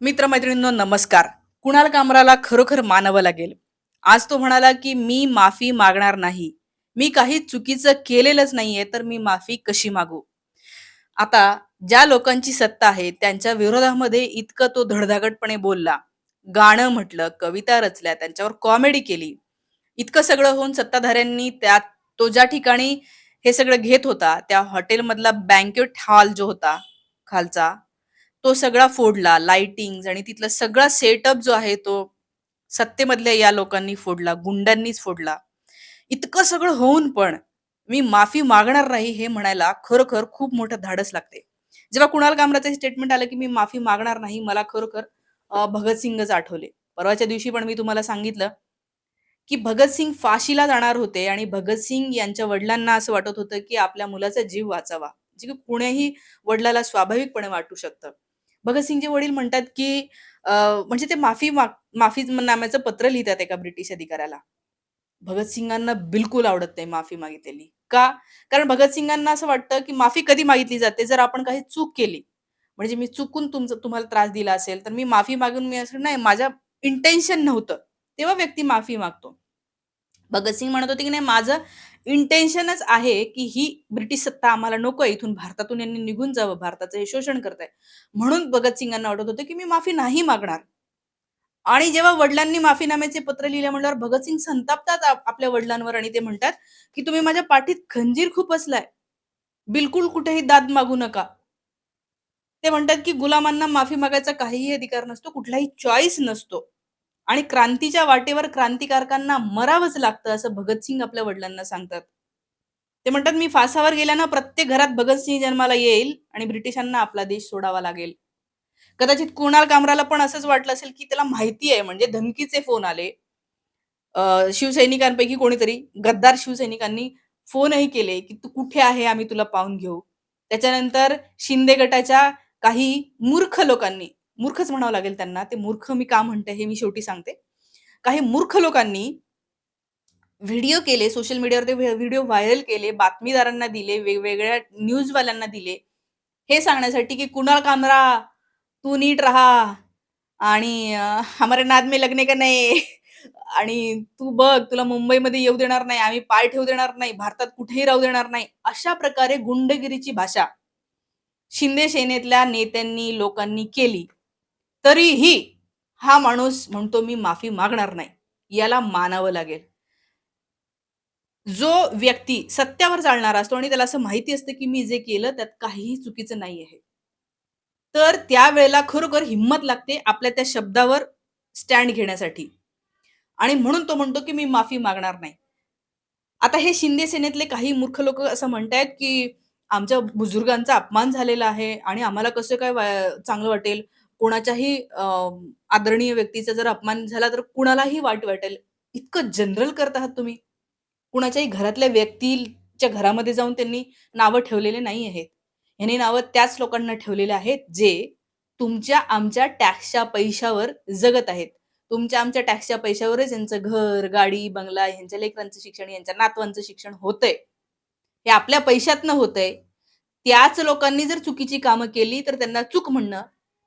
मित्रमैत्रिणींनो नमस्कार. कुणाल कामराला खरोखर मानावं लागेल? आज तो म्हणाला की मी माफी मागणार नाही. मी काही चुकीचं केलेलंच नाहीये तर मी माफी कशी मागू? आता ज्या लोकांची सत्ता आहे त्यांच्या विरोधामध्ये इतकं तो धडधाकटपणे बोलला. गाणं म्हटलं कविता रचल्या त्यांच्यावर कॉमेडी केली. इतकं सगळं होऊन सत्ताधाऱ्यांनी त्यात तो ज्या ठिकाणी हे सगळं घेत होता त्या हॉटेलमधला बँक्वेट हॉल जो होता खालचा तो सगळा फोडला लाइटिंग आणि तिथला सगळा सेटअप जो आहे तो सत्तेमधल्या या लोकांनी फोडला गुंडांनीच फोडला. इतकं सगळं होऊन पण मी माफी मागणार नाही हे म्हणायला खरोखर खूप मोठं धाडस लागते. जेव्हा कुणाल कामराचं स्टेटमेंट आलं की मी माफी मागणार नाही मला खरोखर भगतसिंगच आठवले. परवाच्या दिवशी पण मी तुम्हाला सांगितलं की भगतसिंग फाशीला जाणार होते आणि भगतसिंग यांच्या वडिलांना असं वाटत होतं की आपल्या मुलाचा जीव वाचावा. जे की कुण्याही वडिलाला स्वाभाविकपणे वाटू शकतं. भगतसिंगचे वडील म्हणतात की अं, म्हणजे ते माफी माग माफीनाम्याचं पत्र लिहितात एका ब्रिटिश अधिकाऱ्याला. भगतसिंगांना बिलकुल आवडत नाही माफी मागितलेली. का? कारण भगतसिंगांना असं वाटतं की माफी कधी मागितली जाते? जर आपण काही चूक केली म्हणजे मी चुकून तुमचं तुम्हाला त्रास दिला असेल तर मी माफी मागून मी असं नाही माझ्या इंटेन्शन नव्हतं. तेव्हा व्यक्ती माफी मागतो. भगतसिंग म्हणत होते की नाही माझं इंटेन्शनच आहे की ही ब्रिटिश सत्ता आम्हाला नको इथून भारतातून यांनी निघून जावं. भारताचं हे शोषण करताय. म्हणून भगतसिंगांना वाटत होतं की मी माफी नाही मागणार. आणि जेव्हा वडिलांनी माफीनाम्याचे पत्र लिहिले म्हणल्यावर भगतसिंग संतापतात आपल्या वडिलांवर आणि ते म्हणतात की तुम्ही माझ्या पाठीत खंजीर खूप असलाय. बिलकुल कुठेही दाद मागू नका. ते म्हणतात की गुलामांना माफी मागायचा काहीही अधिकार नसतो कुठलाही चॉईस नसतो. आणि क्रांतीच्या वाटेवर क्रांतिकारकांना मरावंच लागतं असं भगतसिंग आपल्या वडिलांना सांगतात. ते म्हणतात मी फासावर गेल्यानं प्रत्येक घरात भगतसिंग जन्माला येईल आणि ब्रिटिशांना आपला देश सोडावा लागेल. कदाचित कुणाल कामराला पण असंच वाटलं असेल की त्याला माहिती आहे म्हणजे धमकीचे फोन आले. शिवसैनिकांपैकी कोणीतरी गद्दार शिवसैनिकांनी फोनही केले की तू कुठे आहे? आम्ही तुला पाहून घेऊ. त्याच्यानंतर शिंदे गटाच्या काही मूर्ख लोकांनी मूर्खच म्हणावं लागेल त्यांना. ते मूर्ख मी का म्हणते हे मी शेवटी सांगते. काही मूर्ख लोकांनी व्हिडिओ केले सोशल मीडियावर ते व्हिडिओ व्हायरल केले बातमीदारांना दिले वेगवेगळ्या न्यूजवाल्यांना दिले. हे सांगण्यासाठी की कुणाल कामरा तू नीट राहा आणि हमारे नाद में लगने का नाही. आणि तू बघ तुला मुंबईमध्ये येऊ देणार नाही आम्ही पाय ठेवू देणार नाही भारतात कुठेही राहू देणार नाही. अशा प्रकारे गुंडगिरीची भाषा शिंदे सेनेतल्या नेत्यांनी लोकांनी केली. तरीही हा माणूस म्हणतो मी माफी मागणार नाही. याला मानावं लागेल. जो व्यक्ती सत्यावर चालणारा असतो आणि त्याला असं माहिती असतं की मी जे केलं त्यात काहीही चुकीचं नाही आहे तर त्यावेळेला खरोखर हिंमत लागते आपल्या त्या शब्दावर स्टँड घेण्यासाठी. आणि म्हणून तो म्हणतो की मी माफी मागणार नाही. आता हे शिंदे सेनेतले काही मूर्ख लोक असं म्हणतायत की आमच्या बुजुर्गांचा अपमान झालेला आहे आणि आम्हाला कसं काय चांगलं वाटेल? कोणाच्याही आदरणीय व्यक्तीचा जर अपमान झाला तर कुणालाही वाट वाटेल. इतकं जनरल करत आहात तुम्ही. कुणाच्याही घरातल्या व्यक्तीच्या घरामध्ये जाऊन त्यांनी नावं ठेवलेले नाही आहेत. यांनी नावं त्याच लोकांना ठेवलेले आहेत जे तुमच्या आमच्या टॅक्सच्या पैशावर जगत आहेत. तुमच्या आमच्या टॅक्सच्या पैशावरच यांचं घर गाडी बंगला यांच्या लेकरांचं शिक्षण यांच्या नातवांचं शिक्षण होतंय. हे आपल्या पैशातनं होतंय. त्याच लोकांनी जर चुकीची कामं केली तर त्यांना चूक म्हणणं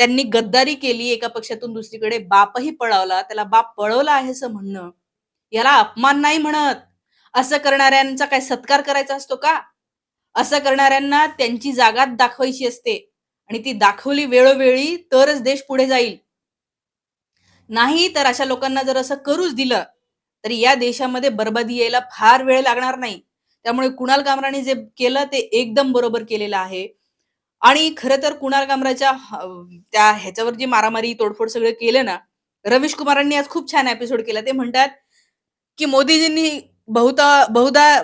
त्यांनी गद्दारी केली एका पक्षातून दुसरीकडे बापही पळवला त्याला बाप पळवला आहे असं म्हणणं. याला अपमान नाही म्हणत. असं करणाऱ्यांचा काय सत्कार करायचा असतो का? असं करणाऱ्यांना त्यांची जागा दाखवायची असते आणि ती दाखवली वेळोवेळी तरच देश पुढे जाईल. नाही तर अशा लोकांना जर असं करूच दिलं तर या देशामध्ये बरबादी यायला फार वेळ लागणार नाही. त्यामुळे कुणाल कामराने जे केलं ते एकदम बरोबर केलेलं आहे. आणि खरं तर कुणाल कामराच्या त्या ह्याच्यावर जी मारामारी तोडफोड सगळं केलं ना रवीश कुमारांनी आज खूप छान एपिसोड केला. ते म्हणतात की मोदीजींनी बहुता बहुधा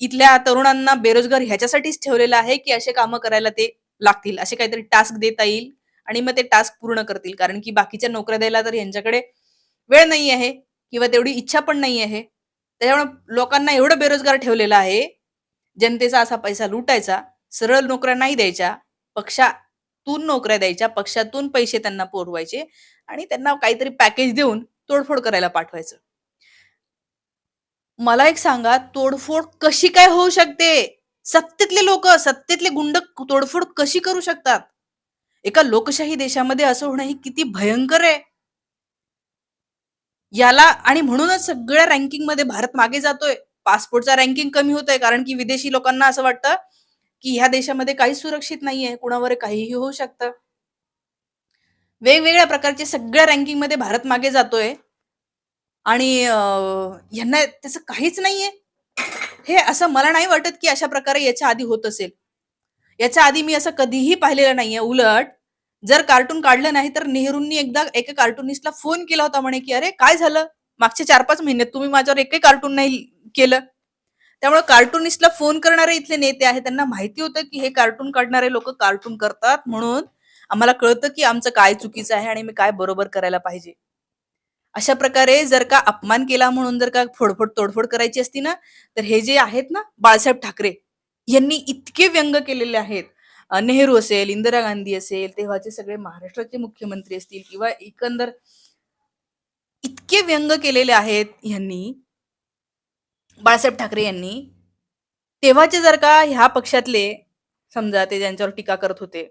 इथल्या तरुणांना बेरोजगार ह्याच्यासाठीच ठेवलेलं आहे की असे कामं करायला ते लागतील असे काहीतरी टास्क देता येईल आणि मग ते टास्क पूर्ण करतील. कारण की बाकीच्या नोकऱ्या द्यायला तर यांच्याकडे वेळ नाही आहे किंवा तेवढी इच्छा पण नाही आहे. त्याच्यामुळे लोकांना एवढं बेरोजगार ठेवलेलं आहे जनतेचा असा पैसा लुटायचा. सरळ नोकऱ्या नाही द्यायच्या पक्षातून नोकऱ्या द्यायच्या पक्षातून पैसे त्यांना पुरवायचे आणि त्यांना काहीतरी पॅकेज देऊन तोडफोड करायला पाठवायचं. मला एक सांगा तोडफोड कशी काय होऊ शकते? सत्तेतले लोक सत्तेतले गुंड तोडफोड कशी करू शकतात? एका लोकशाही देशामध्ये असं होणं हे किती भयंकर आहे. याला आणि म्हणूनच सगळ्या रँकिंगमध्ये भारत मागे जातोय. पासपोर्टचा रँकिंग कमी होत आहे कारण की विदेशी लोकांना असं वाटतं की ह्या देशामध्ये काही सुरक्षित नाहीये कुणावर काहीही होऊ शकतं. वेगवेगळ्या प्रकारचे सगळ्या रँकिंगमध्ये भारत मागे जातोय. आणि यांना त्याचं काहीच नाहीये. हे असं मला नाही वाटत की अशा प्रकारे याच्या आधी होत असेल. याच्या आधी मी असं कधीही पाहिलेलं नाहीये. उलट जर कार्टून काढलं नाही तर नेहरूंनी एकदा एका कार्टुनिस्टला फोन केला होता म्हणे की अरे काय झालं? मागच्या चार पाच महिन्यात तुम्ही माझ्यावर एकही कार्टून नाही केलं. त्यामुळे कार्टुनिस्टला फोन करणारे इथले नेते आहेत त्यांना माहिती होतं की हे कार्टून काढणारे लोक कार्टून करतात म्हणून आम्हाला कळतं की आमचं काय चुकीचं आहे आणि मी काय बरोबर करायला पाहिजे. अशा प्रकारे जर का अपमान केला म्हणून जर का फोडफोड तोडफोड करायची असती ना तर हे जे आहेत ना बाळासाहेब ठाकरे यांनी इतके व्यंग केलेले आहेत. नेहरू असेल इंदिरा गांधी असेल तेव्हाचे सगळे महाराष्ट्राचे मुख्यमंत्री असतील किंवा एकंदर इतके व्यंग केलेले आहेत यांनी बाळासाहेब ठाकरे यांनी तेव्हाचे जर का ह्या पक्षातले समजा ते ज्यांच्यावर टीका करत होते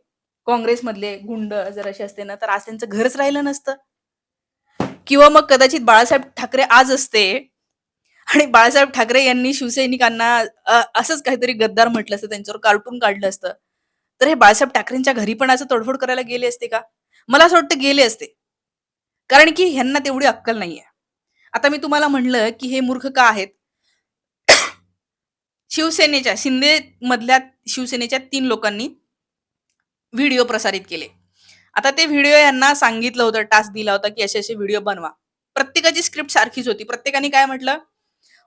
काँग्रेसमधले गुंड जर असे असते ना तर आज त्यांचं घरच राहिलं नसतं. किंवा मग कदाचित बाळासाहेब ठाकरे आज असते आणि बाळासाहेब ठाकरे यांनी शिवसैनिकांना असंच काहीतरी गद्दार म्हटलं असतं त्यांच्यावर कार्टून काढलं असतं. तर हे बाळासाहेब ठाकरेंच्या घरी पण असं तोडफोड करायला गेले असते का? मला असं वाटतं गेले असते. कारण की ह्यांना तेवढी अक्कल नाहीये. आता मी तुम्हाला म्हणलं की हे मूर्ख का आहेत? शिवसेनेच्या शिंदे मधल्या शिवसेनेच्या तीन लोकांनी व्हिडिओ प्रसारित केले. आता ते व्हिडिओ यांना सांगितलं होतं टास्क दिला होता की असे असे व्हिडिओ बनवा. प्रत्येकाची स्क्रिप्ट सारखीच होती. प्रत्येकाने काय म्हटलं?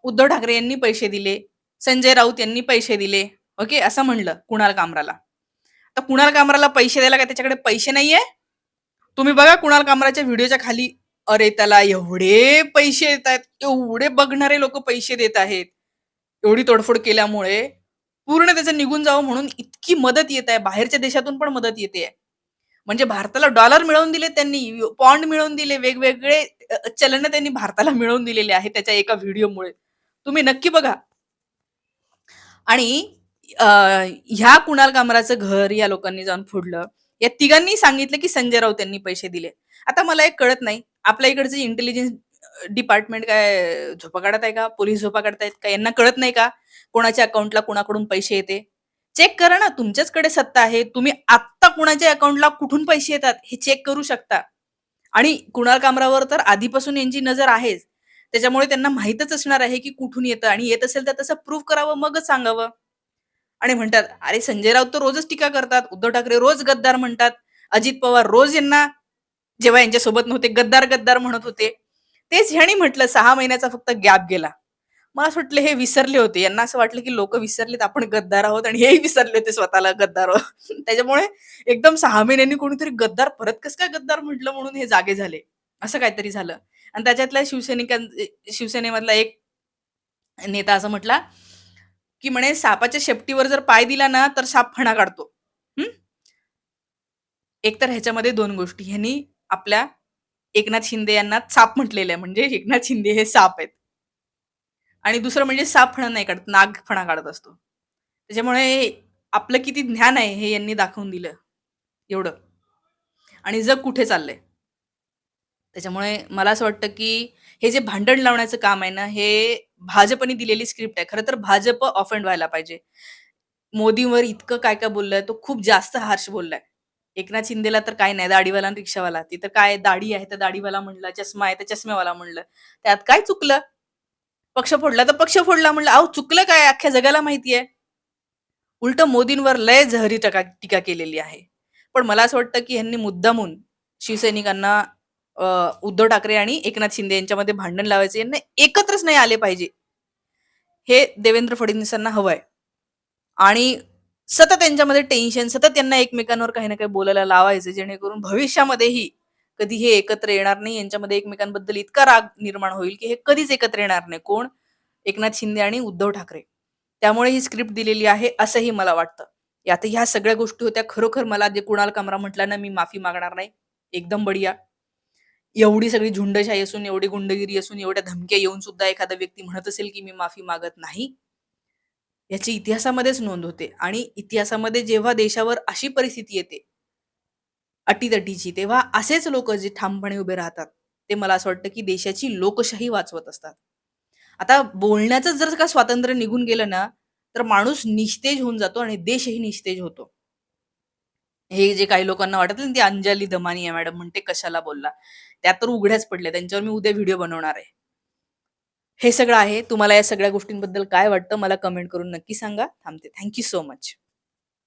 उद्धव ठाकरे यांनी पैसे दिले संजय राऊत यांनी पैसे दिले. ओके? असं म्हणलं कुणाल कामराला. तर कुणाल कामराला पैसे द्यायला काय त्याच्याकडे पैसे नाहीये? तुम्ही बघा कुणाल कामराच्या व्हिडिओच्या खाली अरे त्याला एवढे पैसे येत आहेत एवढे बघणारे लोक पैसे देत आहेत. एवढी तोडफोड केल्यामुळे पूर्ण त्याचं निघून जावं म्हणून इतकी मदत येत आहे. बाहेरच्या देशातून पण मदत येते. म्हणजे भारताला डॉलर मिळवून दिले त्यांनी पॉन्ड मिळवून दिले वेगवेगळे चलन त्यांनी भारताला मिळवून दिलेले आहे त्याच्या एका व्हिडिओमुळे तुम्ही नक्की बघा. आणि ह्या कुणाल कामराचं घर या लोकांनी जाऊन फोडलं. या तिघांनी सांगितलं की संजय राऊत यांनी पैसे दिले. आता मला एक कळत नाही. आपल्या इकडचे इंटेलिजन्स डिपार्टमेंट काय झोपा काढत आहे का? पोलीस झोपा काढतायत का? यांना कळत नाही का? कोणाच्या अकाउंटला कोणाकडून पैसे येते? चेक करा ना तुमच्याचकडे सत्ता आहे. तुम्ही आत्ता कुणाच्या अकाउंटला कुठून पैसे येतात हे चेक करू शकता. आणि कुणाल कामरावर तर आधीपासून यांची नजर आहेच. त्याच्यामुळे त्यांना माहीतच असणार आहे की कुठून येतं. आणि येत असेल तर तसं प्रूव्ह करावं मगच सांगावं. आणि म्हणतात अरे संजय राऊत तर रोजच टीका करतात. उद्धव ठाकरे रोज गद्दार म्हणतात. अजित पवार रोज यांना जेव्हा यांच्यासोबत नव्हते गद्दार गद्दार म्हणत होते. तेच ह्यानी म्हटलं सहा महिन्याचा फक्त गॅप गेला. मला असं वाटलं हे विसरले होते. यांना असं वाटलं की लोक विसरलेत आपण गद्दार आहोत आणि हेही विसरले होते स्वतःला गद्दार आहोत. त्याच्यामुळे एकदम सहा महिन्यांनी कोणीतरी गद्दार परत कसं काय गद्दार म्हटलं म्हणून हे जागे झाले. असं काहीतरी झालं. आणि त्याच्यातल्या शिवसैनिकां शिवसेनेमधला एक नेता असं म्हटला की म्हणे सापाच्या शेपटीवर जर पाय दिला ना तर साप फणा काढतो. एक एकतर ह्याच्यामध्ये दोन गोष्टी. ह्यांनी आपल्या एकनाथ शिंदे यांना साप म्हटलेलं आहे. म्हणजे एकनाथ शिंदे हे साप आहेत. आणि दुसरं म्हणजे साप फणा नाही काढत नाग फणा काढत असतो. त्याच्यामुळे आपलं किती ज्ञान आहे हे यांनी दाखवून दिलं. एवढं. आणि जग कुठे चाललंय? त्याच्यामुळे मला असं वाटतं की हे जे भांडण लावण्याचं काम आहे ना हे भाजपने दिलेली स्क्रिप्ट आहे. खरं तर भाजप ऑफेंड व्हायला पाहिजे. मोदींवर इतकं काय काय बोललंय तो खूप जास्त हार्श बोललाय. एकनाथ शिंदेला तर काय नाही दाढीवाला आणि रिक्षावाला. ती तर काय दाढी आहे तर दाढीवाला म्हणलं चष्मा आहे तर चष्म्यावाला म्हणलं. त्यात काय चुकलं? पक्ष फोडला तर पक्ष फोडला म्हणलं. अहो चुकलं काय? अख्ख्या जगाला माहिती आहे. उलट मोदींवर लय जहरी टका टीका केलेली आहे. पण मला असं वाटतं की ह्यांनी मुद्दामून शिवसैनिकांना उद्धव ठाकरे आणि एकनाथ शिंदे यांच्यामध्ये भांडण लावायचे. यांना एकत्रच नाही आले पाहिजे. हे देवेंद्र फडणवीसांना हवंय. आणि सतत त्यांच्यामध्ये टेन्शन सतत त्यांना एकमेकांवर काही ना काही बोलायला लावायचं जेणेकरून भविष्यामध्येही कधी हे एकत्र येणार नाही यांच्यामध्ये एकमेकांबद्दल इतका राग निर्माण होईल की हे कधीच एकत्र येणार नाही. कोण? एकनाथ शिंदे आणि उद्धव ठाकरे. त्यामुळे ही स्क्रिप्ट दिलेली आहे असंही मला वाटतं. आता ह्या सगळ्या गोष्टी होत्या. खरोखर मला जे कुणाल कामरा म्हटला ना मी माफी मागणार नाही. एकदम बढिया. एवढी सगळी झुंडशाही असून एवढी गुंडगिरी असून एवढ्या धमक्या येऊन सुद्धा एखादा व्यक्ती म्हणत असेल की मी माफी मागत नाही. याची इतिहासामध्येच नोंद होते. आणि इतिहासामध्ये जेव्हा देशावर अशी परिस्थिती येते अटीतटीची तेव्हा असेच लोक जे ठामपणे उभे राहतात ते मला असं वाटतं की देशाची लोकशाही वाचवत असतात. आता बोलण्याचं जर का स्वातंत्र्य निघून गेलं ना तर माणूस निस्तेज होऊन जातो आणि देशही निस्तेज होतो. हे जे काही लोकांना वाटत ना ती अंजली दमानी आहे मॅडम म्हणते कशाला बोलला? त्या तर उघड्याच पडल्या त्यांच्यावर मी उद्या व्हिडिओ बनवणार आहे. हे सगळं आहे. तुम्हाला या सगळ्या गोष्टींबद्दल काय वाटतं मला कमेंट करून नक्की सांगा. थांबते. Thank you so much